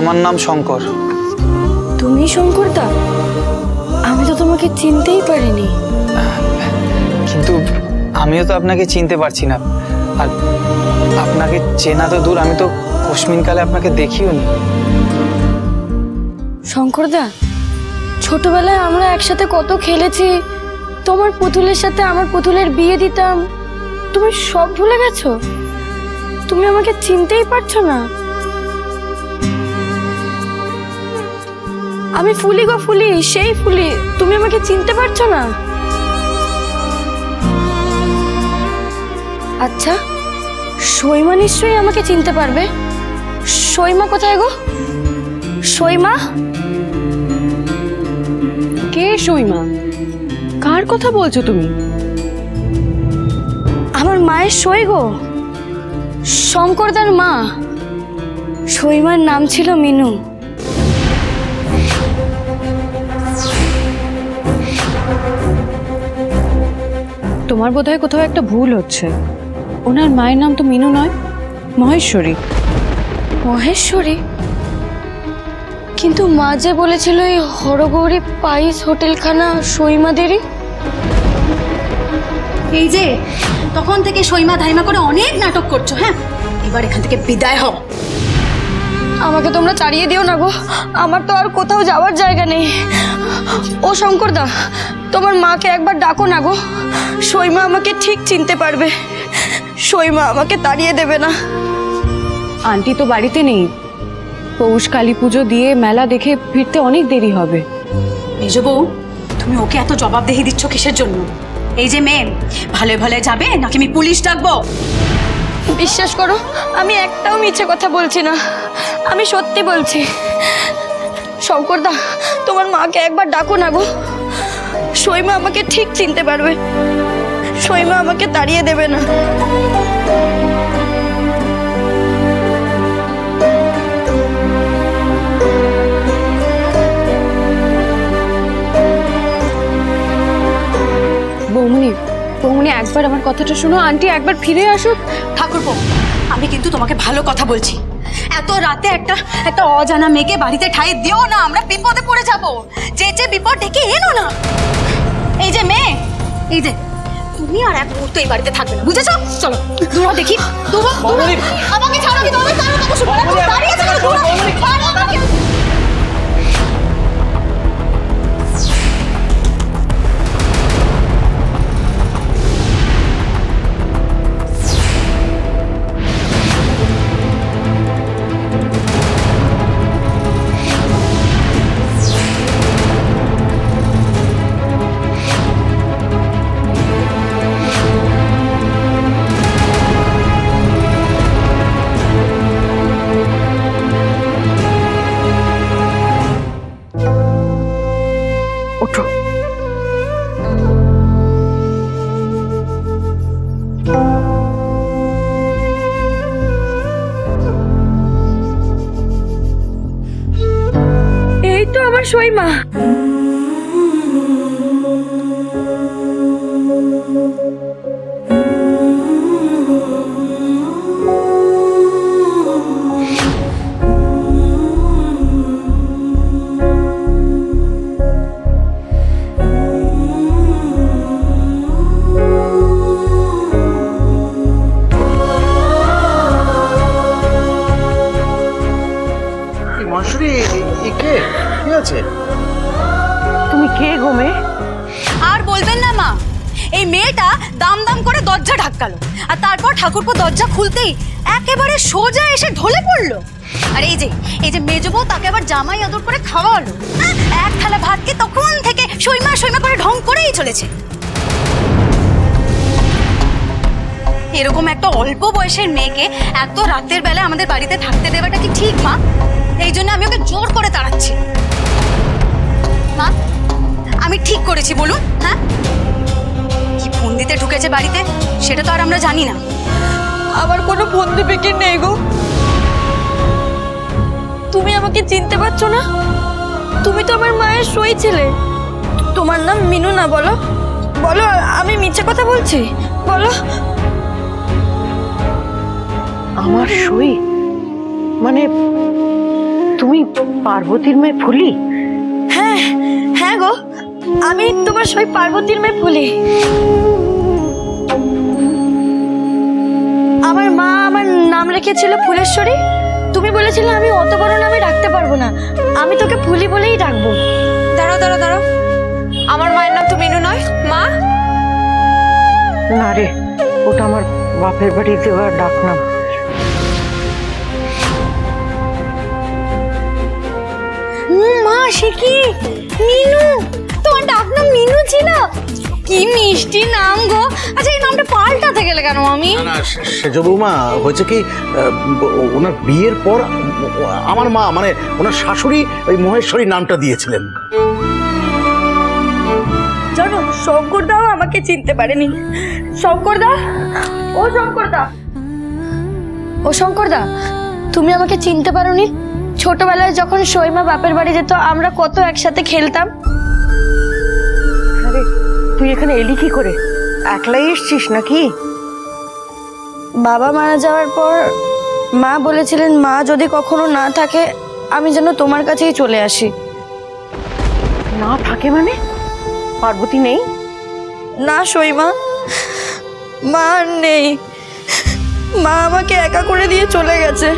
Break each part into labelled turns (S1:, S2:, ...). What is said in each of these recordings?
S1: আমার নাম শঙ্কর।
S2: তুমি শঙ্করদা? আমি তো তোমাকে চিনতেই পারিনি।
S1: কিন্তু আমিও তো আপনাকে চিনতে পারছি না। আর আপনাকে চেনা তো দূর আমি তো কশ্মিনকালে আপনাকে দেখিও নি।
S2: শঙ্করদা ছোটবেলায় আমরা একসাথে কত খেলেছি। তোমার পুতুলের সাথে আমার পুতুলের বিয়ে দিতাম। তুমি সব ভুলে গেছো? তুমি আমাকে চিনতেই পারছ না। আমি ফুলি গো ফুলি সেই ফুলি। তুমি আমাকে চিনতে পারছ না? আচ্ছা সৈমা নিশ্চয়ই আমাকে চিনতে পারবে। সৈমা কোথায় গো? সৈমা?
S3: কে সৈমা? কার কথা বলছো তুমি?
S2: আমার মায়ের সই গো। শঙ্করদার মা। সৈমার নাম ছিল মিনু।
S3: তোমার বোধহয় কোথাও একটা ভুল হচ্ছে। ওনার মায়ের নাম তো মিনু নয় মহেশ্বরী।
S2: মহেশ্বরী? কিন্তু মা যে বলেছিল এই হরগৌরী পাইস হোটেলখানা সইমাদেরই
S4: এই যে তখন থেকে সইমা ধাইমা করে অনেক নাটক করছ হ্যাঁ? এবার এখান থেকে বিদায় হও।
S2: আমাকে তোমরা তাড়িয়ে দিও না গো। আমার তো আর কোথাও যাওয়ার জায়গা নেই। ও শঙ্করদা তোমার মাকে একবার ডাকো না গো। সইমা আমাকে ঠিক চিনতে পারবে। সইমা আমাকে তাড়িয়ে দেবে না।
S3: আন্টি তো বাড়িতে নেই। পৌষ কালী পুজো দিয়ে মেলা দেখে ফিরতে অনেক দেরি হবে।
S4: মেজ বউ তুমি ওকে এত জবাবদেহি দিচ্ছ কিসের জন্য? এই যে মেয়ে ভালো ভালো যাবে? নাকি আমি পুলিশ ডাকবো?
S2: বিশ্বাস করো, আমি একটাও মিছে কথা বলছি না। আমি সত্যি বলছি। শঙ্করদা, তোমার মাকে একবার ডাকো না গো। সৈমা আমাকে ঠিক চিনতে পারবে। সৈমা আমাকে তাড়িয়ে দেবে না।
S3: বৌমনি বৌমনি একবার আমার কথাটা শোনো। আন্টি একবার ফিরে আসুক।
S4: ঠাকুরপো আমি কিন্তু তোমাকে ভালো কথা বলছি। এত রাতে একটা একটা অজানা মেয়েকে বাড়িতে ঠাই দিও না আমরা বিপদে পড়ে যাব। যে যে বিপদ ডেকে এনো না। এই যে মেয়ে এই যে তুমি আর এক মুহূর্ত এই বাড়িতে থাকবে না বুঝেছ? চলো দূর দেখি। আমাকে ছাড়ো কি দাঁড়িয়ে
S2: এই তো
S4: ঠাকুরপো দরজা খুলতেই একেবারে সোজা এসে ঢলে পড়ল। আর এই যে এই যে মেজবো তাকে আবার জামাই আদর করে খাওয়ালো। এক থালা ভাতকে তখন থেকে সইমা সৈমা করে ঢং করেই চলেছে। এরকম একটা অল্প বয়সের মেয়েকে এত রাতের বেলা আমাদের বাড়িতে থাকতে দেওয়াটা কি ঠিক, মা? এই জন্য আমি ওকে জোর করে তাড়াচ্ছি। মা, আমি ঠিক করেছি, বলুন হ্যাঁ? কি ফোন দিতে ঢুকেছে বাড়িতে সেটা তো আর আমরা জানি না।
S2: আমার কোনো বন্ধু পেকির নেই গো। তুমি আমাকে চিনতে পারছ না? তুমি তো আমার মায়ের সই ছেলে। তোমার নাম মিনু না বলো। বলো আমি মিছে কথা বলছি? বলো।
S3: আমার সই? মানে
S5: তুমি পার্বতীর মেয়ে ফুলি?
S2: হ্যাঁ হ্যাঁ গো। আমি তোমার সই পার্বতীর মেয়ে ফুলি আমার মা আমার নাম রেখেছিল ফুলেশ্বরী। তুমি বলেছিলে আমি অত বড় নামে রাখতে পারব না। আমি তোকে ফুলি বলেই ডাকবো।
S3: দাঁড়াও দাঁড়াও দাঁড়াও। আমার মায়ের নাম তো মিনু নয়। মা?
S5: না রে ওটা আমার বাপের বাড়ি দেওয়ার ডাক নাম।
S2: মা সে কি? মিনু! তোমার ডাক নাম মিনু ছিল? কি মিষ্টি নাম গো। আচ্ছা এই নামটা পাল্টাতে গেলে কেন আমি
S6: না না সেজ বৌমা হয়েছে কি আহ, ওনার বিয়ের পর আমার মা মানে ওনার শাশুড়ি ওই মহেশ্বরী নামটা দিয়েছিলেন।
S2: জানো শঙ্করদাও আমাকে চিনতে পারেনি। শঙ্করদা? ও শঙ্করদা। ও শঙ্করদা তুমি আমাকে চিনতে পারোনি? ছোটবেলায় যখন সৈমা বাপের বাড়ি যেত আমরা কত একসাথে খেলতাম?
S5: তুই এখানে এলি কি করে? একলাই এসছিস নাকি?
S2: বাবা মারা যাওয়ার পর মা বলেছিলেন মা যদি কখনো না থাকে আমি যেন তোমার কাছেই চলে আসি।
S5: না থাকে মানে? পার্বতী নেই?
S2: না সইমা মা আর নেই। মা আমাকে একা করে দিয়ে চলে গেছে।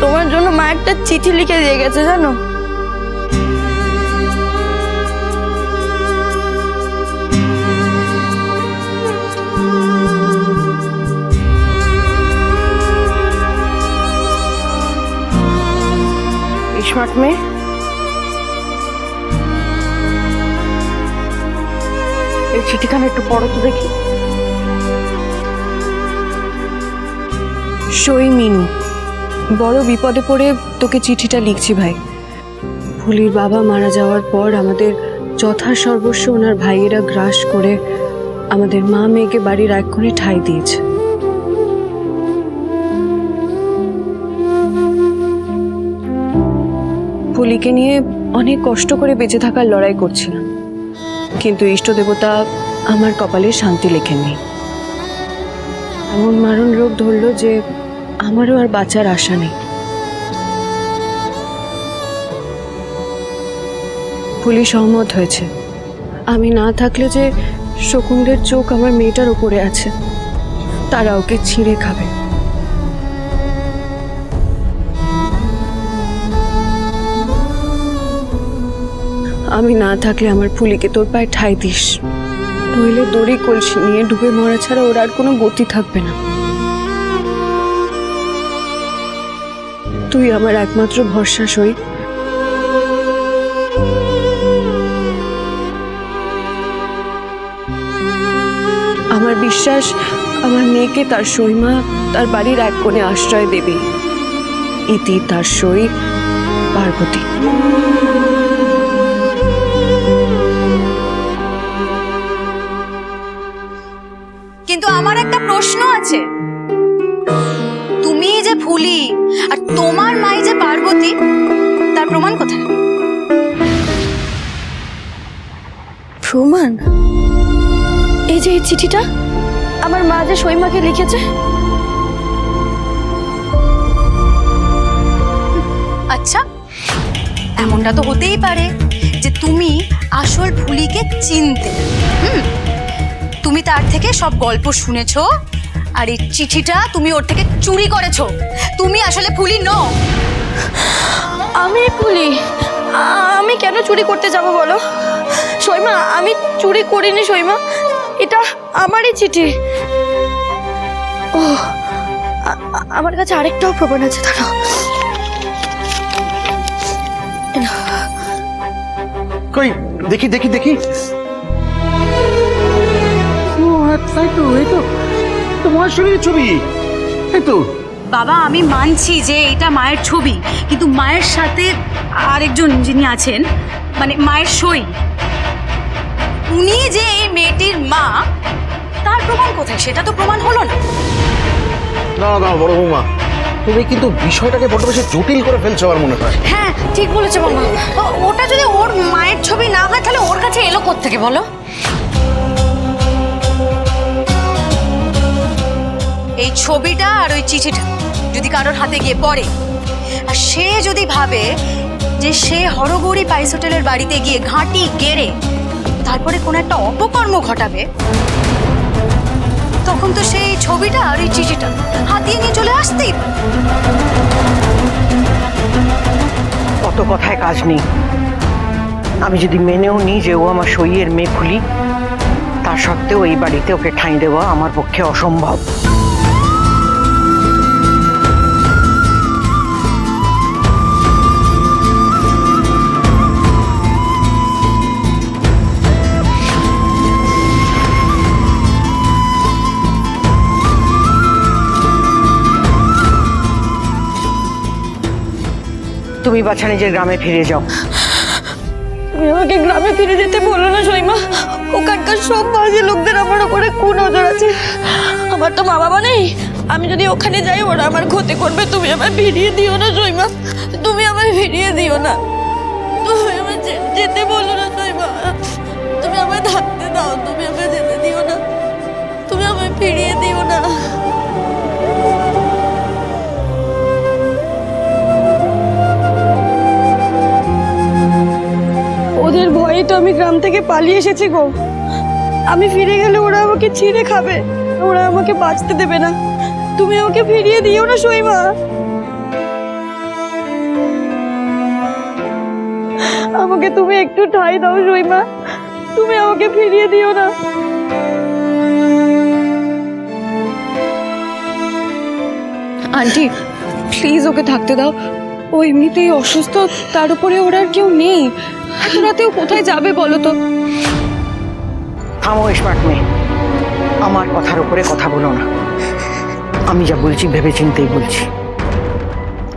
S2: তোমার জন্য মা একটা চিঠি লিখে দিয়ে গেছে জানো?
S5: স্মার্ট মেয়ে এই চিঠিখানা একটু পড়ো তো দেখি।
S3: সই মিনু বড় বিপদে পড়ে তোকে চিঠিটা লিখছি ভাই। ফুলির বাবা মারা যাওয়ার পর আমাদের যথা সর্বস্ব ওনার ভাইয়েরা গ্রাস করে আমাদের মা মেয়েকে বাড়ির এক কোণে ঠাঁই দিয়েছে। ফুলিকে নিয়ে অনেক কষ্ট করে বেঁচে থাকার লড়াই করছিলাম। কিন্তু ইষ্ট দেবতা আমার কপালে শান্তি লেখেননি। এমন মারণ রোগ ধরলো যে আমারও আর বাঁচার আশা নেই। পুলিশ সহমত হয়েছে। আমি না থাকলে যে শকুনদের চোখ আমার মেয়েটার ওপরে আছে, তারা ওকে ছিঁড়ে খাবে। আমি না থাকলে আমার ফুলিকে তোর পায়ে ঠাই দিস। নইলে দড়ি কলসি নিয়ে ডুবে মরা ছাড়া ওর আর কোনো গতি থাকবে না। তুই আমার একমাত্র ভরসা সই। আমার বিশ্বাস, আমার মেয়েকে তার সইমা তার বাড়ির এক কোণে আশ্রয় দেবে। ইতি তার সই, পার্বতী।
S4: প্রমাণ
S2: এই যে এই চিঠিটা আমার মা যে সইমাকে লিখেছে।
S4: আচ্ছা এমনটা তো হতেই পারে যে তুমি আসল ফুলিকে চিনতে। হুম তুমি তার থেকে সব গল্প শুনেছো আর এই চিঠিটা তুমি ওর থেকে চুরি করেছ। তুমি আসলে ফুলি নও।
S2: আমি ফুলি আমি কেন চুরি করতে যাব বলো? সইমা আমি চুরি করিনি সইমা এটা আমারই চিঠি। ও আমার কাছে আরেকটাও প্রমাণ আছে দাঁড়াও
S6: কই? দেখি দেখি দেখি। ও তাই তো এই তো। তো মহেশ্বরীর ছবি। এই তো।
S4: বাবা আমি মানছি যে এটা মায়ের ছবি কিন্তু মায়ের সাথে আরেকজন যিনি আছেন মানে মায়ের সই উনি যে এই মেয়েটির মা তার প্রমাণ কোথায়? সেটা তো প্রমাণ হলো না।
S6: না না বড় বৌমা তুমি কিন্তু বিষয়টাকে বড্ড বেশি জটিল করে ফেলছো আমার মনে হয়।
S4: হ্যাঁ ঠিক বলেছে মামা ওটা যদি ওর মায়ের ছবি না হয় তাহলে ওর কাছে এলো থেকে বলো? এই ছবিটা আর ওই চিঠিটা যদি কারোর হাতে গিয়ে পড়ে আর সে যদি ভাবে যে সে হরগৌরী পাইস হোটেলের বাড়িতে গিয়ে ঘাঁটি গেড়ে তারপরে কোনো একটা অপকর্ম ঘটাবে, তখন তো সেই ছবিটা আর এই চিঠিটা হাতিয়ে নিয়ে চলে আসতেই।
S5: অত কথায় কাজ নেই আমি যদি মেনেও নিই যে ও আমার সইয়ের মেয়ে খুলি তা সত্ত্বেও এই বাড়িতে ওকে ঠাঁই দেওয়া আমার পক্ষে অসম্ভব তুমি বাছা নিজের গ্রামে ফিরে যাও।
S2: তুমি আমাকে গ্রামে ফিরে যেতে বলো না সইমা ওখানকার সব বাজে লোকদের আমার উপরে কোন নজর আছে। আমার তো মা বাবা নেই। আমি যদি ওখানে যাই, ওরা আমার ক্ষতি করবে। তুমি আমায় ফিরিয়ে দিও না সইমা তুমি আমায় ফিরিয়ে দিও না। তুমি আমায় যেতে বলো না সইমা তুমি আমায় থাকতে দাও। তুমি আমায় যেতে দিও না। তুমি আমায় ফিরিয়ে দিও না। ভয়ে তো আমি গ্রাম থেকে পালিয়ে এসেছি গো। আমি ফিরে গেলে ওরা আমাকে ছিঁড়ে খাবে। ওরা আমাকে বাঁচতে দেবে না। তুমি আমাকে ফিরিয়ে দিও না সইমা আমাকে তুমি একটু ঠাই দাও সইমা তুমি আমাকে ফিরিয়ে দিও না।
S3: আন্টি প্লিজ ওকে থাকতে দাও। ও এমনিতেই অসুস্থ, তার উপরে ওর আর কেউ নেই। এত রাতেও কোথায় যাবে বলো তো?
S5: থামো, স্মার্ট মেয়ে। আমার কথার উপরে কথা বলো না। আমি যা বলছি ভেবে চিন্তেই বলছি।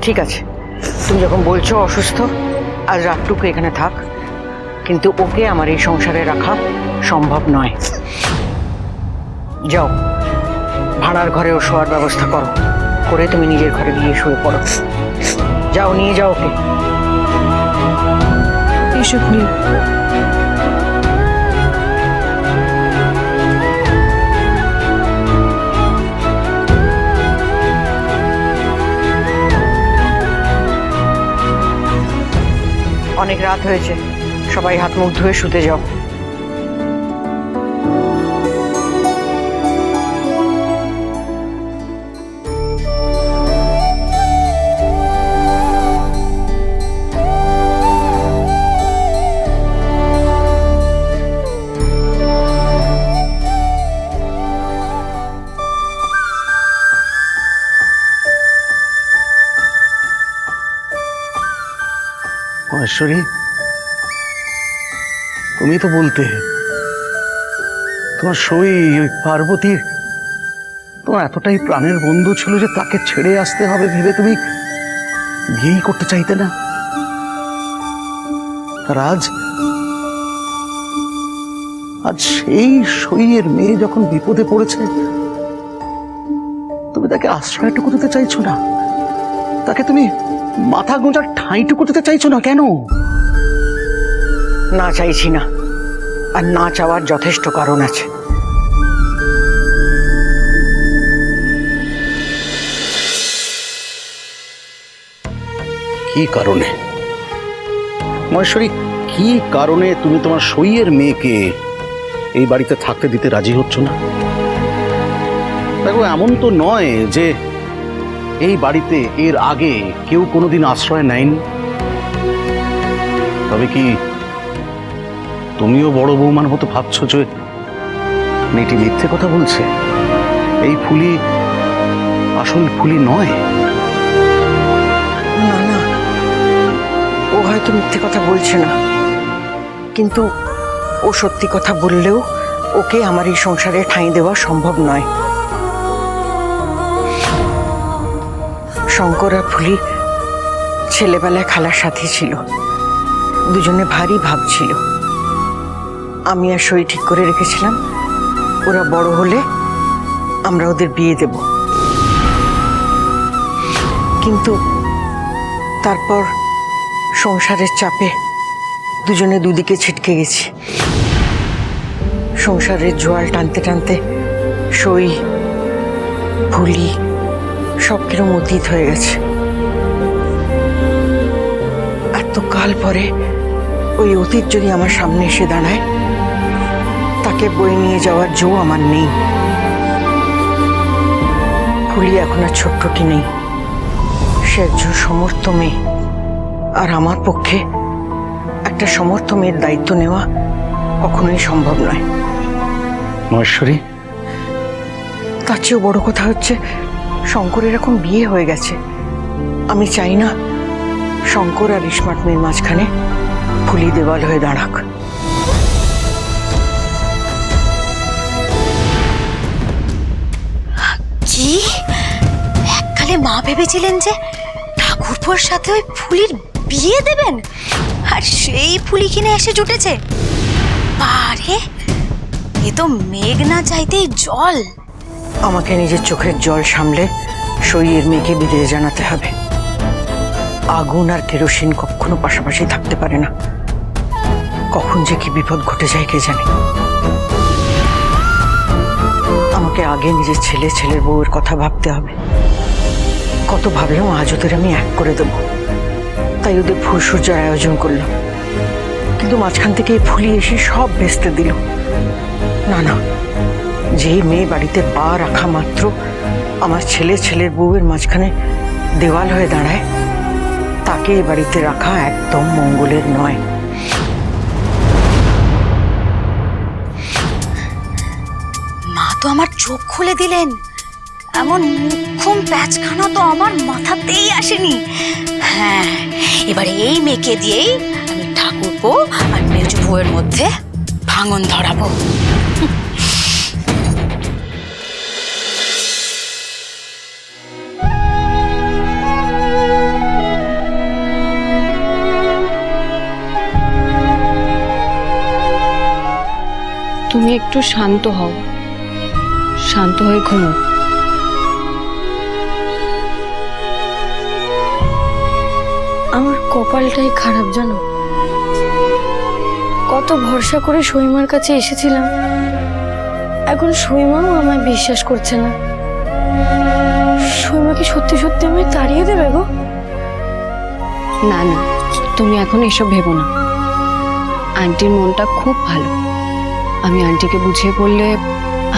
S5: ঠিক আছে, তুমি যখন বলছো অসুস্থ, আজ রাতটুকু এখানে থাক। কিন্তু ওকে আমার এই সংসারে রাখা সম্ভব নয়। যাও, ভাড়ার ঘরেও শোয়ার ব্যবস্থা করো। করে তুমি নিজের ঘরে গিয়ে শুয়ে পড়ো। যাও নিয়ে যাও ওকে।
S3: এসো খুলি
S5: অনেক রাত হয়েছে। সবাই হাত মুখ ধুয়ে শুতে যাও।
S6: মহেশ্বরী তুমি তো বলতে, তোমার সই ওই পার্বতীর, তোমার এতটাই প্রাণের বন্ধু ছিল যে তাকে ছেড়ে আসতে হবে ভেবে তুমি বিয়েই করতে চাইতে না। রাজ, আজ সেই সইয়ের মেয়ে যখন বিপদে পড়েছে, তুমি তাকে আশ্রয়টুকু দিতে চাইছো না? তাকে তুমি মাথা গোঁজার ঠাঁইটুকু দিতে চাইছো না কেন?
S5: না চাইছি না আর না চাওয়ার যথেষ্ট কারণ আছে।
S6: কি কারণে? মহেশ্বরী কি কারণে তুমি তোমার সইয়ের মেয়েকে এই বাড়িতে থাকতে দিতে রাজি হচ্ছ না? দেখো এমন তো নয় যে এই বাড়িতে এর আগে কেউ কোনোদিন আশ্রয় নেয়নি? তবে কি তুমিও বড় বৌমার মতো ভাবছ যে মেয়েটি মিথ্যে কথা বলছে? এই ফুলি আসল ফুলি নয়?
S5: না না। ও হয়তো মিথ্যে কথা বলছে না। কিন্তু ও সত্যি কথা বললেও ওকে আমার এই সংসারে ঠাঁই দেওয়া সম্ভব নয়। শঙ্কর আর ফুলি ছেলেবেলায় খালার সাথে ছিল। দুজনে ভারী ভাব ছিল। আমি আর সই ঠিক করে রেখেছিলাম, ওরা বড় হলে আমরা ওদের বিয়ে দেব। কিন্তু তারপর সংসারের চাপে দুজনে দুদিকে ছিটকে গেছি। সংসারের জোয়াল টানতে টানতে সই, ফুলি সব কিরম অতীত হয়ে গেছে তো কাল পরে ওই অতীত যদি আমার সামনে এসে দাঁড়ায় তাকে বই নিয়ে যাওয়ার জো আমার নেই। ফুলি এখন আর ছোট্টটি নেই। সে একজন সমর্থ মেয়ে। আর আমার পক্ষে একটা সমর্থ মেয়ের দায়িত্ব নেওয়া কখনোই সম্ভব নয়।
S6: মহেশ্বরী?
S5: তার চেয়েও বড় কথা হচ্ছে শঙ্করের এখন বিয়ে হয়ে গেছে। আমি চাই না শঙ্কর আর স্মার্ট মেয়ের মাঝখানে ফুলি দেওয়াল হয়ে দাঁড়াক।
S4: কি? এককালে মা ভেবেছিলেন যে ঠাকুরপোর সাথে ওই ফুলির বিয়ে দেবেন? আর সেই ফুলি কিনে এসে জুটেছে। বারে, এ তো মেঘ না চাইতেই জল।
S5: আমাকে নিজের চোখের জল সামলে সইয়ের মেয়েকে বিদায় জানাতে হবে। আগুন আর কেরোসিন কখনো পাশাপাশি থাকতে পারে না। কখন যে কি বিপদ ঘটে যায় কে জানে। আমাকে আগে নিজের ছেলে, ছেলের বউয়ের কথা ভাবতে হবে। কত ভাবলাম আজ ওদের আমি এক করে দেবো। তাই ওদের ফুলসজ্জার আয়োজন করলাম। কিন্তু মাঝখান থেকে ফুলি এসে সব ভেস্তে দিল। না না যে মেয়ে বাড়িতে পা রাখা মাত্র, আমার ছেলে ছেলের বউয়ের মাঝখানে দেওয়াল হয়ে দাঁড়ায়, তাকে এ বাড়িতে রাখা একদম মঙ্গলের নয়।
S4: মা তো আমার চোখ খুলে দিলেন। এমন মুখ্যম প্যাচখানা তো আমার মাথাতেই আসেনি। হ্যাঁ এবারে এই মেয়েকে দিয়েই আমি ঠাকুরপো আর মেজ বউয়ের মধ্যে ভাঙন ধরাবো।
S3: তুমি একটু শান্ত হও। শান্ত হয়ে ঘুমো।
S2: আমার কপালটাই খারাপ জানো? কত ভরসা করে সৈমার কাছে এসেছিলাম। এখন সৈমাও আমায় বিশ্বাস করছে না। সইমা কি সত্যি সত্যি আমায় তাড়িয়ে দেবে গো?
S3: না না তুমি এখন এসব ভেবো না। আন্টির মনটা খুব ভালো। আমি আন্টিকে বুঝিয়ে বললে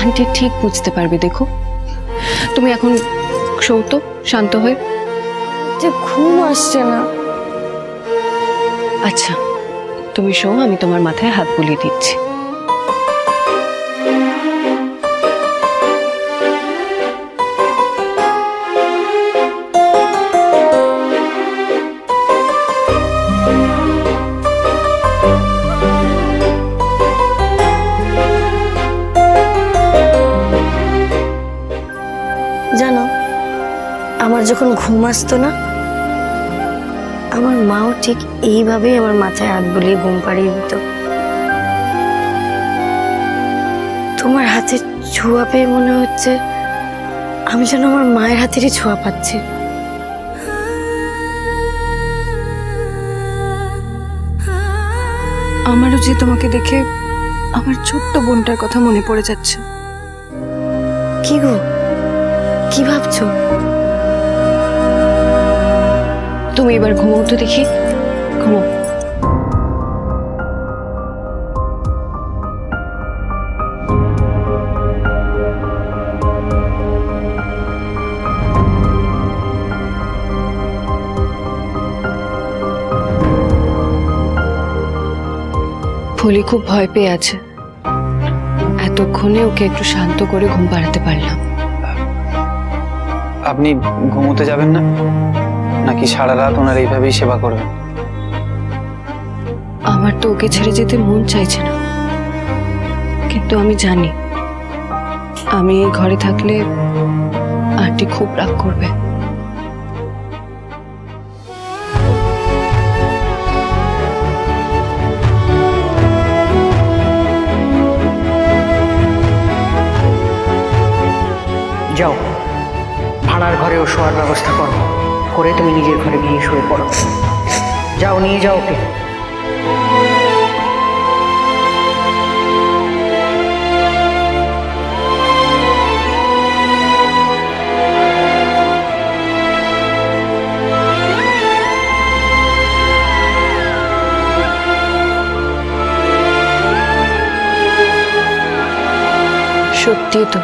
S3: আন্টি ঠিক বুঝতে পারবে দেখো। তুমি এখন সৌত শান্ত হয়ে।
S2: যে ঘুম আসছে না।
S3: আচ্ছা তুমি শো আমি তোমার মাথায় হাত বুলিয়ে দিচ্ছি।
S2: আমার যখন ঘুম আসতো না আমার মাও ঠিক এইভাবেই আমার মাথায় হাত বুলিয়ে ঘুম পাড়িয়ে দিত। তোমার হাতে ছোঁয়া পেয়ে মনে হচ্ছে আমি যেন আমার মায়ের হাতেরই ছোঁয়া পাচ্ছি।
S3: আমারও যে তোমাকে দেখে আমার ছোট্ট বোনটার কথা মনে পড়ে যাচ্ছে।
S2: কি গো? কি ভাবছ?
S3: তুমি এবার ঘুমাও তো দেখি। ঘুমাও ফুলি খুব ভয় পেয়ে আছে। এতক্ষণে ওকে একটু শান্ত করে ঘুম পাড়াতে পারলাম।
S1: আপনি ঘুমোতে যাবেন না? নাকি সারা রাত ওনার এইভাবেই সেবা করবেন
S3: আমার তো ওকে ছেড়ে যেতে মন চাইছে না। কিন্তু আমি জানি আমি এই ঘরে থাকলে আন্টি খুব রাগ করবে।
S5: যাও ভাড়ার ঘরেও শোয়ার ব্যবস্থা করো। করে তুমি নিজের ঘরে গিয়ে শুয়ে পড়ো। যাও, নিয়ে যাও ওকে।
S3: সত্যি তো।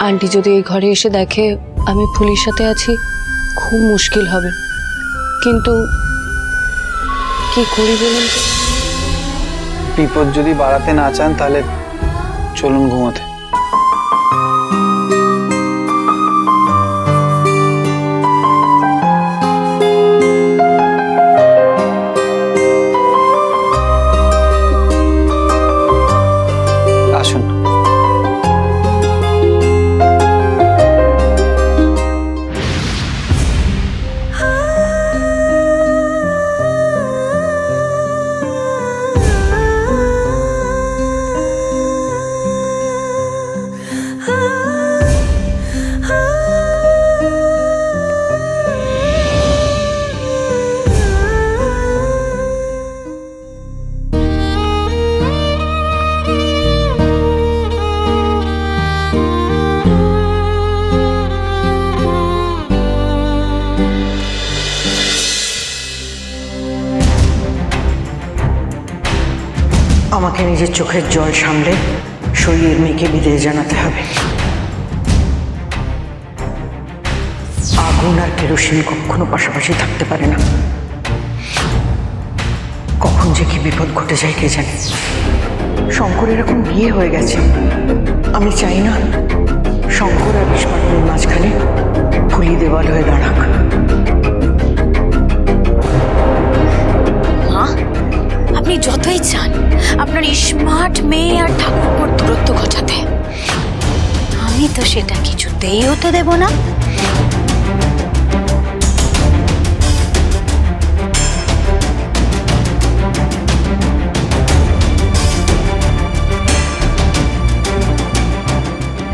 S3: আন্টি যদি এই ঘরে এসে দেখে আমি ফুলির সাথে আছি খুব মুশকিল হবে। কিন্তু কি করি বলুন
S1: বিপদ যদি বাড়াতে না চান, তাহলে চলুন ঘুমোতে।
S5: নিজের চোখের জল সামলে শরীরের মেয়েকে বিদায় জানাতে হবে। আগুন আর কেরোসিন কখনো পাশাপাশি থাকতে পারে না। কখন যে কি বিপদ ঘটে যায় কে জানে। শঙ্করের এখন বিয়ে হয়ে গেছে। আমি চাই না শঙ্কর আর বিস্মার্টের মাঝখানে ফুলি দেওয়াল হয়ে দাঁড়াক।
S4: কিছুতেই হতে দেব না।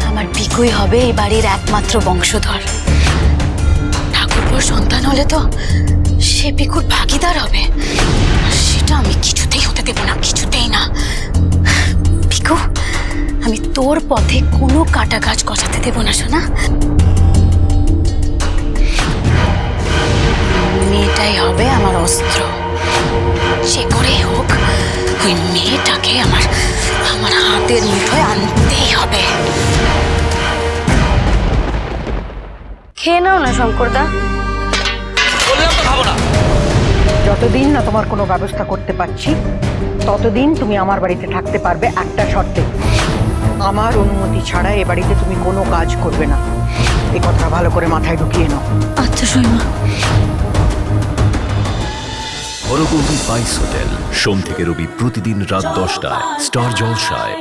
S4: আমার পিকুই হবে এই বাড়ির একমাত্র বংশধর। ঠাকুরপুর সন্তান হলে তো সে পিকুর ভাগিদার হবে। সেটা আমি কিছুতেই হতে দেব না কিছুতেই আমি তোর পথে কোনো কাটা গাছ গজাতে দেব না শোনা মেয়েটাই হবে আমার অস্ত্র। সে করেই হোক ওই মেয়েটাকে আমার আমার হাতের মুঠোয় আনতেই হবে।
S2: খেয়ে নাও না শঙ্করদা।
S5: যতদিন না তোমার কোনো ব্যবস্থা করতে পারছি ততদিন তুমি আমার বাড়িতে থাকতে পারবে একটা শর্তে। আমার অনুমতি ছাড়া এ বাড়িতে তুমি কোনো কাজ করবে না। এ কথা ভালো করে মাথায় ঢুকিয়ে নাও।
S2: আচ্ছা সৈমা
S7: হরগৌরী বাইস হোটেল সোম থেকে রবি প্রতিদিন রাত দশটায় স্টার জলসায়।